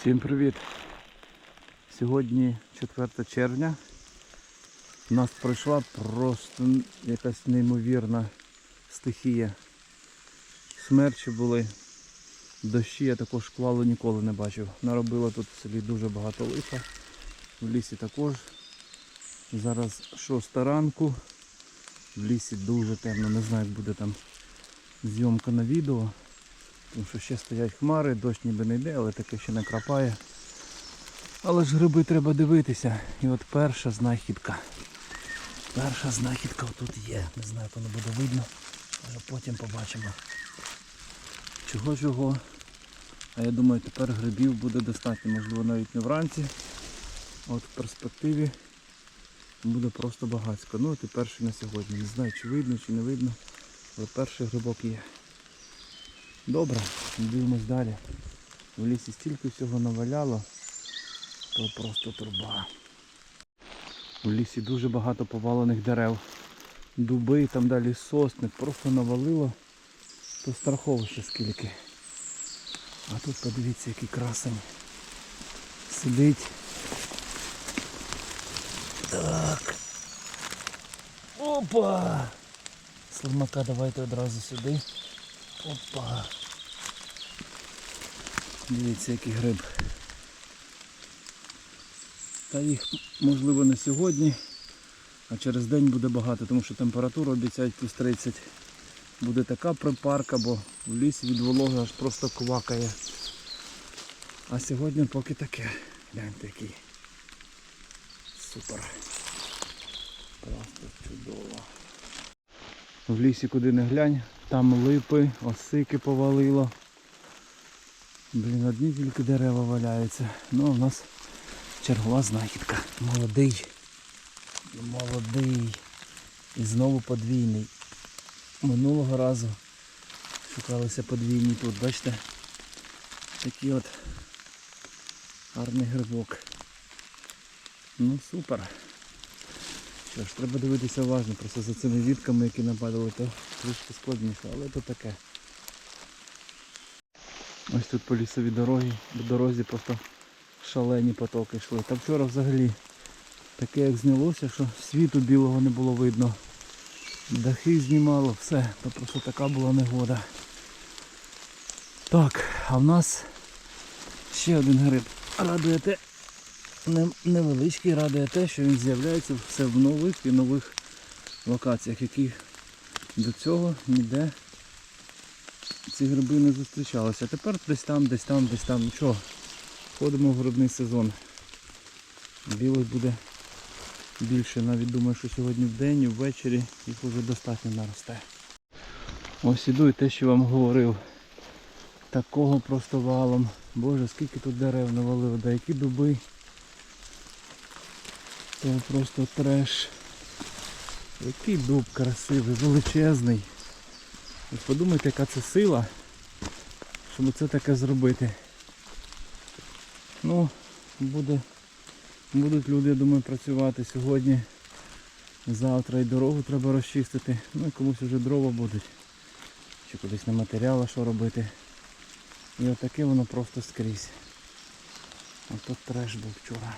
Всім привіт! Сьогодні 4 червня. У нас пройшла просто якась неймовірна стихія. Смерчі були, дощі я також шквалу ніколи не бачив. Наробило тут в селі дуже багато лиха. В лісі також. Зараз 6 ранку. В лісі дуже темно, не знаю як буде там зйомка на відео. Тому що ще стоять хмари, дощ ніби не йде, але таке ще накрапає. Але ж гриби треба дивитися. І от перша знахідка. Перша знахідка тут є. Не знаю, воно буде видно, але потім побачимо. Чого чого. А я думаю, тепер грибів буде достатньо, можливо навіть не вранці. От в перспективі буде просто багатсько. Ну от і перший на сьогодні. Не знаю, чи видно, чи не видно. Але перший грибок є. Добре, дивимось далі. В лісі стільки всього наваляло, то просто турба. У лісі дуже багато повалених дерев. Дуби, там далі сосни, просто навалило, то страховище скільки. А тут подивіться, який красень. Сидить. Так. Опа! Слимака давайте одразу сюди. Опа. Дивіться, який гриб. Та їх можливо не сьогодні, а через день буде багато, тому що температура обіцяють плюс 30. Буде така припарка, бо в лісі від вологи аж просто квакає. А сьогодні поки таке. Гляньте який. Супер. Просто чудово. В лісі куди не глянь, там липи, осики повалило. Блін, одні тільки дерева валяються. Ну, а в нас чергова знахідка. Молодий. Молодий. І знову подвійний. Минулого разу шукалися подвійні тут, бачите? Такий от гарний грибок. Ну супер. Що ж, треба дивитися уважно, просто за цими вітками, які нападали, то трішки складніше, але то таке. Ось тут по лісовій дорогі, по дорозі просто шалені потоки йшли. Та вчора взагалі таке як знялося, що світу білого не було видно. Дахи знімало, все, то просто така була негода. Так, а в нас ще один гриб. Радує те, невеличкий радує те, що він з'являється все в нових і нових локаціях, які до цього ніде ці гриби не зустрічалися. Тепер десь там, десь там, десь там. Нічого. Входимо в грибний сезон. Білих буде більше. Навіть думаю, що сьогодні в день і ввечері їх вже достатньо наросте. Ось іду і те, що вам говорив. Такого просто валом. Боже, скільки тут дерев навалило, да які дуби. Це просто треш. Який дуб красивий, величезний. Ви подумайте, яка це сила, щоб це таке зробити. Ну, буде, будуть люди, я думаю, працювати сьогодні. Завтра і дорогу треба розчистити. Ну і комусь вже дрова будуть. Чи кудись на матеріали що робити. І отаке воно просто скрізь. Ото треш був вчора.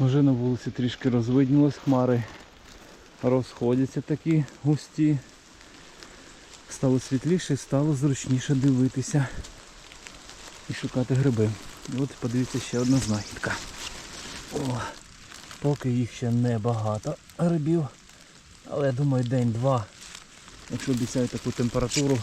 Вже на вулиці трішки розвиднілось, хмари розходяться такі густі. Стало світліше, стало зручніше дивитися і шукати гриби. І от подивіться ще одна знахідка. О, поки їх ще не багато грибів. Але я думаю день-два, якщо обіцяють таку температуру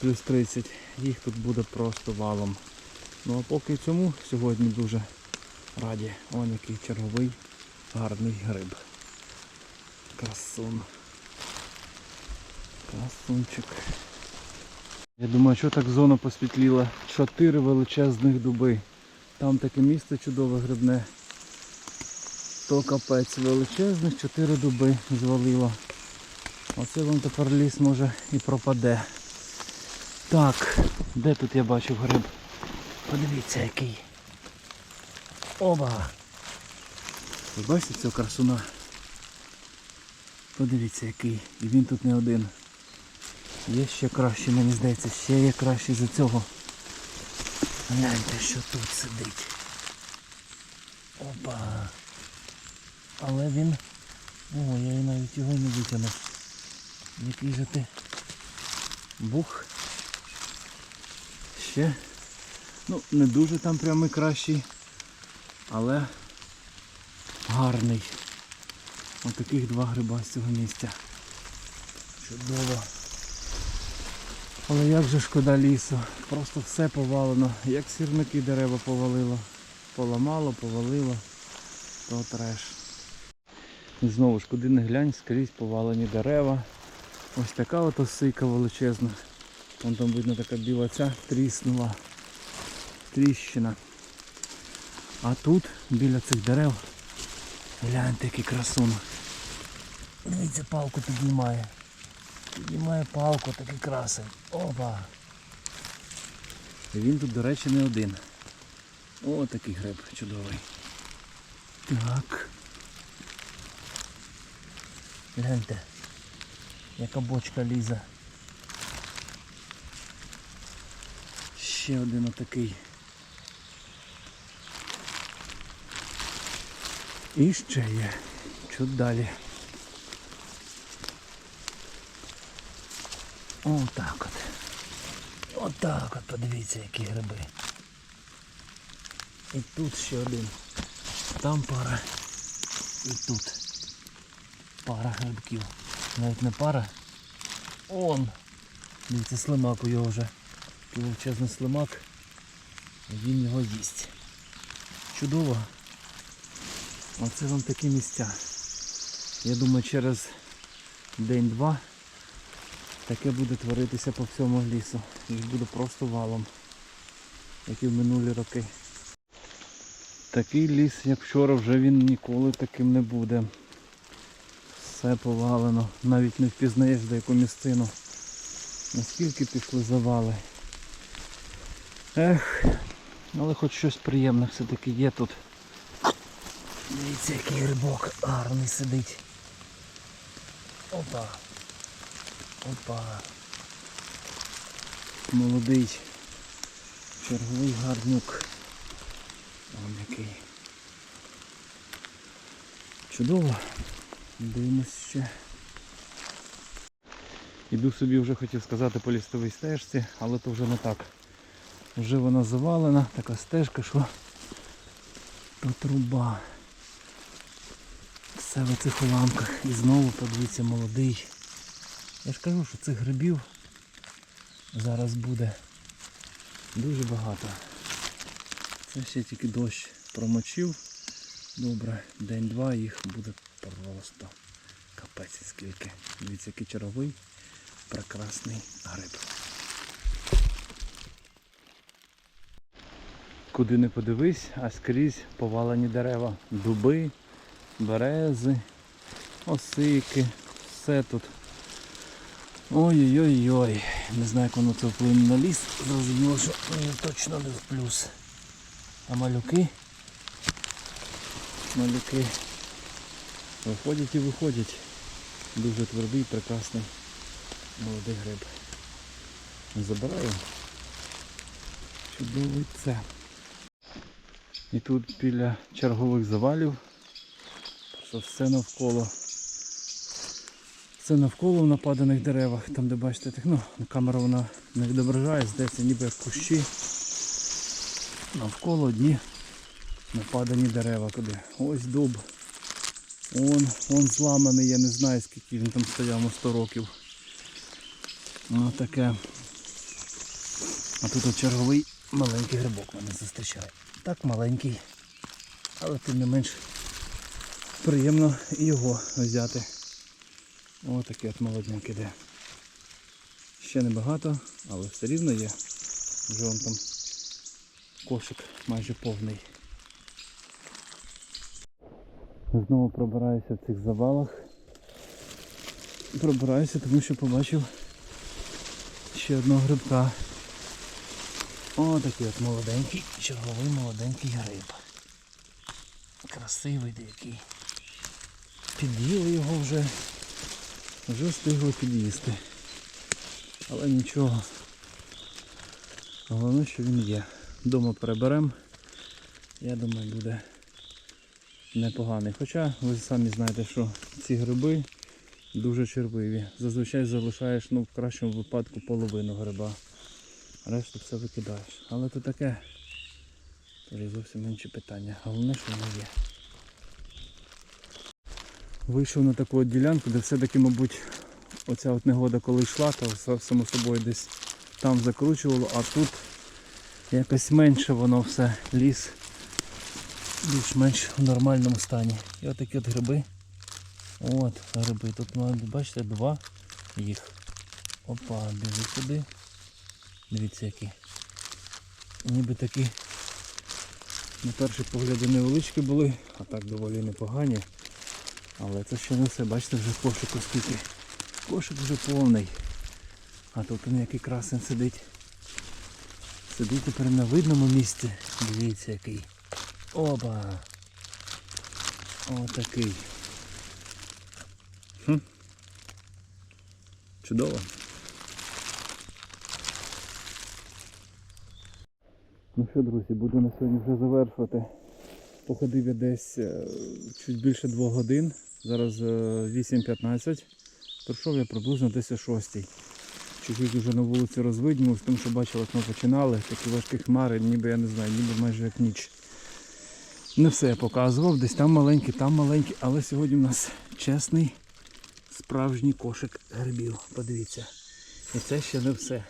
плюс 30, їх тут буде просто валом. Ну а поки цьому сьогодні дуже раді. Ось який черговий гарний гриб. Красун. Красунчик. Я думаю, що так зона посвітліла. Чотири величезних дуби. Там таке місце чудове грибне. То капець величезних, чотири дуби звалило. Оце вам тепер ліс може і пропаде. Так, де тут я бачив гриб? Подивіться який. Оба! Ви бачите цього красуна? Подивіться який. І він тут не один. Є ще краще, мені здається, ще є краще за цього. Гляньте, що тут сидить. Опа. Але він... О, я і навіть його не витягнув. Який же ти бух. Ще. Ну, не дуже там прямо кращий, але гарний. Ось таких два гриба з цього місця. Чудово. Але як же шкода лісу. Просто все повалено. Як сірники дерева повалило. Поламало, повалило. То треш. Знову ж куди не глянь, скрізь повалені дерева. Ось така от осика величезна. Вон там видно така біла ця тріснула. Тріщина. А тут, біля цих дерев, гляньте який красун. Дивіться, палку піднімає. Піднімає палку, такий красень. Опа. Він тут, до речі, не один. О, такий гриб чудовий. Так. Гляньте, яка бочка лізе. Ще один отакий. І ще є. Чуть далі. Отак от. Отак от, подивіться, які гриби. І тут ще один. Там пара. І тут. Пара грибків. Навіть не пара. Он. Дивіться, слимак у його вже. Величезний слимак. Він його їсть. Чудово. Оце вам такі місця. Я думаю, через день-два таке буде творитися по всьому лісу. Їх буде просто валом, як і в минулі роки. Такий ліс, як вчора, вже він ніколи таким не буде. Все повалено. Навіть не впізнаєш деяку місцину. Наскільки пішли завали. Ех, але хоч щось приємне все-таки є тут. Дивіться, який грибок гарний сидить. Опа. Опа. Молодий. Черговий гарнюк. Вон який. Чудово. Дивимось ще. Іду собі вже хотів сказати по лістовій стежці, але то вже не так. Вже вона завалена, така стежка, що то труба. Все в цих уламках. І знову подивіться молодий. Я ж кажу, що цих грибів зараз буде дуже багато. Це ще тільки дощ промочив. Добре, день-два їх буде просто капець скільки. Дивіться, який черговий прекрасний гриб. Куди не подивись, а скрізь повалені дерева. Дуби, берези, осики, все тут. Ой-ой-ой, не знаю, як воно це вплине на ліс. Зрозуміло, що мені точно не в плюс. А малюки, малюки виходять і виходять. Дуже твердий, прекрасний молодий гриб. Забираю. Чудовий це. І тут біля чергових завалів. Просто все навколо. Все навколо в нападаних деревах, там де бачите, так, ну, камера вона не відображає, здається ніби як кущі. Навколо одні нападані дерева куди. Ось дуб. Он, он зламаний, я не знаю скільки він там стояв, на 100 років. Ну таке. А тут черговий маленький грибок мене зустрічає. Так маленький, але тим не менш приємно його взяти. Ось такий от молодняк іде. Ще небагато, але все рівно є. Вже вон там кошик майже повний. Знову пробираюся в цих завалах. Пробираюся, тому що побачив ще одного грибка. О, такий от молоденький, черговий молоденький гриб. Красивий деякий. Під'їли його вже. Вже встигли під'їсти. Але нічого. Головне, що він є. вдома переберемо. Я думаю, буде непоганий. Хоча ви самі знаєте, що ці гриби дуже червиві. Зазвичай залишаєш ну, в кращому випадку половину гриба. Решту все викидаєш. Але то таке. То зовсім інші питання. Головне, що воно є. Вийшов на таку ділянку, де все-таки, мабуть, оця от негода коли йшла, то само собою десь там закручувало, а тут якось менше воно все, ліс більш-менш в нормальному стані. І отакі от гриби. От гриби. Тут бачите, два їх. Опа, біжи сюди. Дивіться які. Ніби такі на перший погляд невеличкі були, а так доволі непогані. Але це ще не все, бачите, вже кошику скільки. Кошик вже повний. А тут він який красень сидить. Сидить тепер на видному місці. Дивіться який. Опа! Отакий. Хм. Чудово. Ну що, друзі, буду на сьогодні вже завершувати. Походив я десь е, чуть більше двох годин. Зараз е, 8.15. Прийшов я приблизно десь о 6. Чуть-чуть вже на вулиці розвиднілось, тому що бачив, як ми починали. Такі важкі хмари, ніби я не знаю, ніби майже як ніч. Не все я показував, десь там маленький, там маленький, але сьогодні в нас чесний справжній кошик грибів. Подивіться. І це ще не все.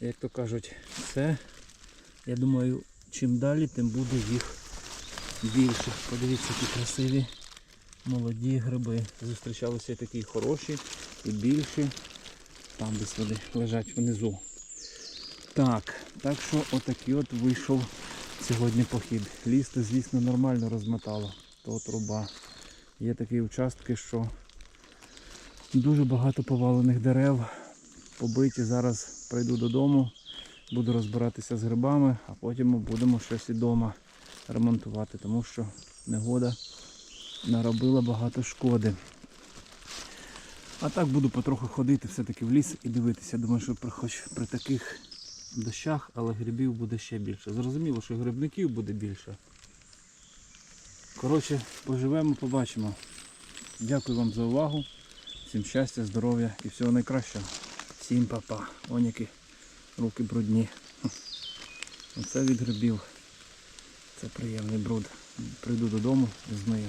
Як то кажуть, це, я думаю, чим далі, тим буде їх більше. Подивіться, які красиві молоді гриби. Зустрічалися і такі хороші, і більші. Там десь вони лежать внизу. Так, так що отакий от вийшов сьогодні похід. Лісти, звісно, нормально розмотало. То труба. Є такі участки, що дуже багато повалених дерев. Побиті. Зараз прийду додому, буду розбиратися з грибами, а потім будемо щось і вдома ремонтувати, тому що негода наробила багато шкоди. А так буду потроху ходити все-таки в ліс і дивитися. Думаю, що при, хоч при таких дощах, але грибів буде ще більше. Зрозуміло, що грибників буде більше. Коротше, поживемо, побачимо. Дякую вам за увагу. Всім щастя, здоров'я і всього найкращого. Всім па-па. Вон які руки брудні. Оце від грибів. Це приємний бруд. Прийду додому, змию.